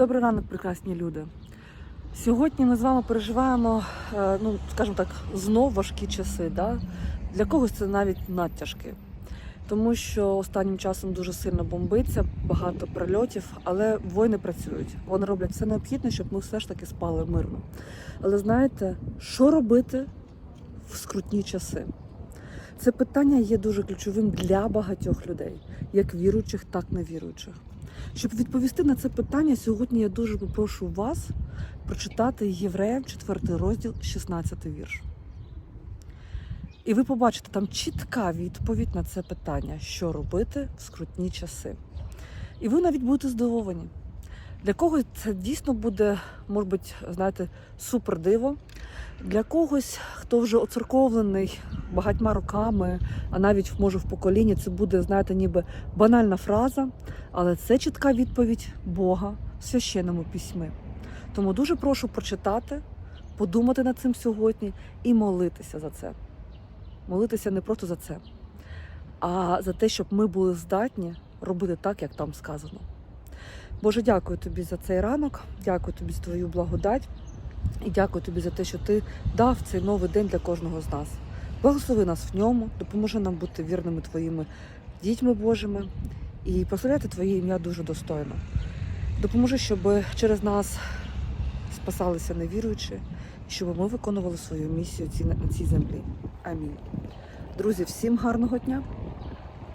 Добрий ранок, прекрасні люди. Сьогодні ми з вами переживаємо, е, ну скажімо так, знов важкі часи. Да? Для когось це навіть надтяжкі. Тому що останнім часом дуже сильно бомбиться, багато прильотів, але воїни працюють. Вони роблять все необхідне, щоб ми все ж таки спали мирно. Але знаєте, що робити в скрутні часи? Це питання є дуже ключовим для багатьох людей, як віруючих, так і невіруючих. Щоб відповісти на це питання, сьогодні я дуже попрошу вас прочитати Євреям 4 розділ, 16 вірш. І ви побачите там чітка відповідь на це питання, що робити в скрутні часи. І ви навіть будете здивовані. Для когось це дійсно буде, може бути, знаєте, супер диво. Для когось, хто вже оцерковлений багатьма роками, а навіть може в поколінні, це буде, знаєте, ніби банальна фраза, але це чітка відповідь Бога в священному письмі. Тому дуже прошу прочитати, подумати над цим сьогодні і молитися за це. Молитися не просто за це, а за те, щоб ми були здатні робити так, як там сказано. Боже, дякую тобі за цей ранок, дякую тобі за твою благодать і дякую тобі за те, що ти дав цей новий день для кожного з нас. Благослови нас в ньому, допоможи нам бути вірними твоїми дітьми Божими і прославляти Твоє ім'я дуже достойно. Допоможи, щоб через нас спасалися невіруючі, і щоб ми виконували свою місію на цій землі. Амінь. Друзі, всім гарного дня!